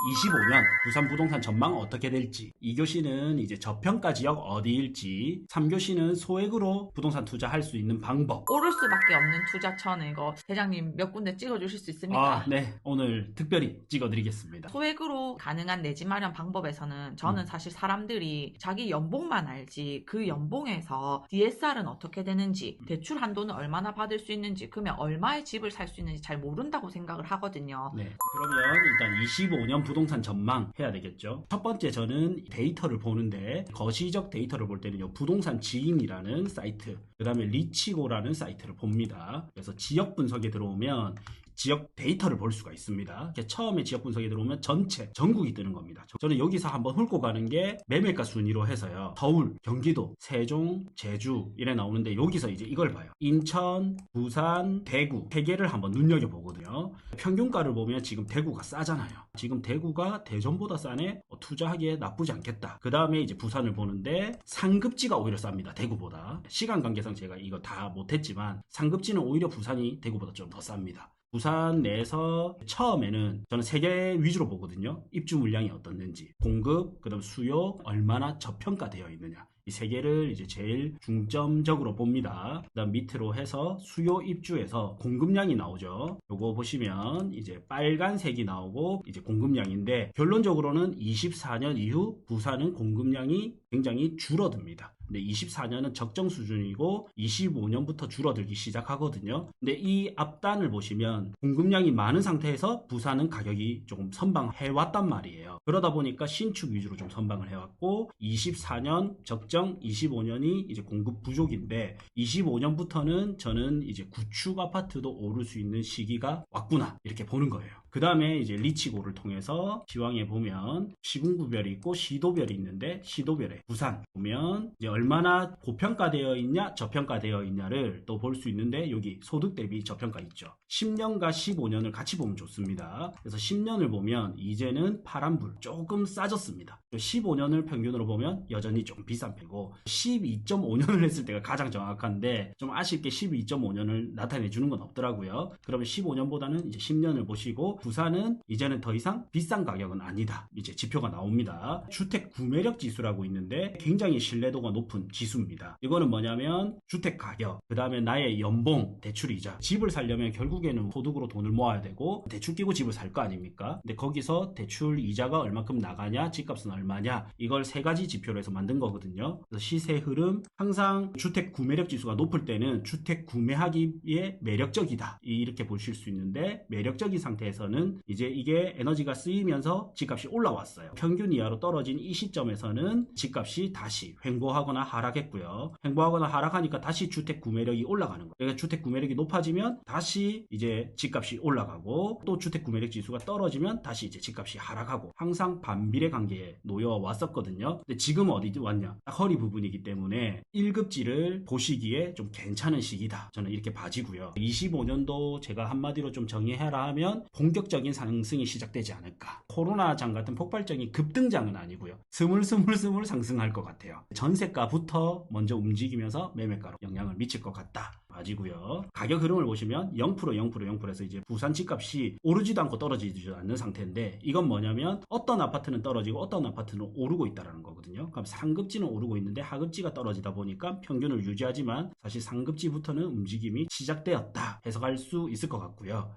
25년 부산 부동산 전망 어떻게 될지 2교시는 이제 저평가 지역 어디일지 3교시는 소액으로 부동산 투자할 수 있는 방법 오를 수밖에 없는 투자처는 이거 대장님 몇 군데 찍어주실 수 있습니까? 아, 네 오늘 특별히 찍어드리겠습니다 소액으로 가능한 내집 마련 방법에서는 저는 음. 사실 사람들이 자기 연봉만 알지 그 연봉에서 DSR은 어떻게 되는지 음. 대출 한도는 얼마나 받을 수 있는지 그러면 얼마의 집을 살 수 있는지 잘 모른다고 생각을 하거든요. 네 그러면 일단 25년 부동산 전망 해야 되겠죠. 첫 번째 저는 데이터를 보는데 거시적 데이터를 볼 때는 요 부동산 지인이라는 사이트 그 다음에 리치고라는 사이트를 봅니다. 그래서 지역 분석에 들어오면 지역 데이터를 볼 수가 있습니다. 처음에 지역 분석에 들어오면 전체 전국이 뜨는 겁니다. 저는 여기서 한번 훑고 가는 게 매매가 순위로 해서요. 서울, 경기도, 세종, 제주 이래 나오는데 여기서 이제 이걸 봐요. 인천, 부산, 대구 세 개를 한번 눈여겨 보거든요. 평균가를 보면 지금 대구가 싸잖아요. 지금 대구가 대전보다 싸네. 어, 투자하기에 나쁘지 않겠다. 그 다음에 이제 부산을 보는데 상급지가 오히려 쌉니다. 대구보다 시간 관계상 제가 이거 다 못했지만 상급지는 오히려 부산이 대구보다 좀 더 쌉니다. 부산 내에서 처음에는 저는 세계 위주로 보거든요. 입주 물량이 어떻는지, 공급, 그다음 수요 얼마나 저평가되어 있느냐. 이 세 개를 이제 제일 중점적으로 봅니다. 그다음 밑으로 해서 수요 입주에서 공급량이 나오죠. 요거 보시면 이제 빨간색이 나오고 이제 공급량인데 결론적으로는 24년 이후 부산은 공급량이 굉장히 줄어듭니다. 근데 24년은 적정 수준이고 25년부터 줄어들기 시작하거든요. 근데 이 앞단을 보시면 공급량이 많은 상태에서 부산은 가격이 조금 선방해 왔단 말이에요. 그러다 보니까 신축 위주로 좀 선방을 해왔고 24년 적정 25년이 이제 공급 부족인데 25년부터는 저는 이제 구축 아파트도 오를 수 있는 시기가 왔구나 이렇게 보는 거예요. 그 다음에 이제 리치고를 통해서 지왕에 보면 시군구별이 있고 시도별이 있는데 시도별에 부산 보면 이제 얼마나 고평가되어 있냐 저평가되어 있냐를 또 볼 수 있는데 여기 소득 대비 저평가 있죠. 10년과 15년을 같이 보면 좋습니다. 그래서 10년을 보면 이제는 파란불 조금 싸졌습니다. 15년을 평균으로 보면 여전히 좀 비싼 편이고 12.5년을 했을 때가 가장 정확한데 좀 아쉽게 12.5년을 나타내 주는 건 없더라고요. 그러면 15년보다는 이제 10년을 보시고 부산은 이제는 더 이상 비싼 가격은 아니다. 이제 지표가 나옵니다. 주택 구매력 지수라고 있는데 굉장히 신뢰도가 높은 지수입니다. 이거는 뭐냐면 주택 가격, 그 다음에 나의 연봉, 대출 이자. 집을 살려면 결국에는 소득으로 돈을 모아야 되고 대출 끼고 집을 살 거 아닙니까? 근데 거기서 대출 이자가 얼마큼 나가냐, 집값은 얼마냐 이걸 세 가지 지표로 해서 만든 거거든요. 그래서 시세 흐름 항상 주택 구매력 지수가 높을 때는 주택 구매하기에 매력적이다 이렇게 보실 수 있는데 매력적인 상태에서는 이제 이게 에너지가 쓰이면서 집값이 올라왔어요. 평균 이하로 떨어진 이 시점에서는 집값이 다시 횡보하거나 하락했고요. 횡보하거나 하락하니까 다시 주택 구매력이 올라가는 거예요. 그러니까 주택 구매력이 높아지면 다시 이제 집값이 올라가고 또 주택 구매력 지수가 떨어지면 다시 이제 집값이 하락하고 항상 반비례 관계에 놓여 왔었거든요. 근데 지금 어디 왔냐? 딱 허리 부분이기 때문에 1급지를 보시기에 좀 괜찮은 시기다. 저는 이렇게 봐지고요. 25년도 제가 한마디로 좀 정의해라 하면 본격 적인 상승이 시작되지 않을까. 코로나장 같은 폭발적인 급등장은 아니고요. 스물스물스물 상승할 것 같아요. 전세가부터 먼저 움직이면서 매매가로 영향을 미칠 것 같다. 봐지고요. 가격 흐름을 보시면 0% 0% 0%에서 이제 부산 집값이 오르지도 않고 떨어지지도 않는 상태인데 이건 뭐냐면 어떤 아파트는 떨어지고 어떤 아파트는 오르고 있다라는 거거든요. 그럼 상급지는 오르고 있는데 하급지가 떨어지다 보니까 평균을 유지하지만 사실 상급지부터는 움직임이 시작되었다 해석할 수 있을 것 같고요.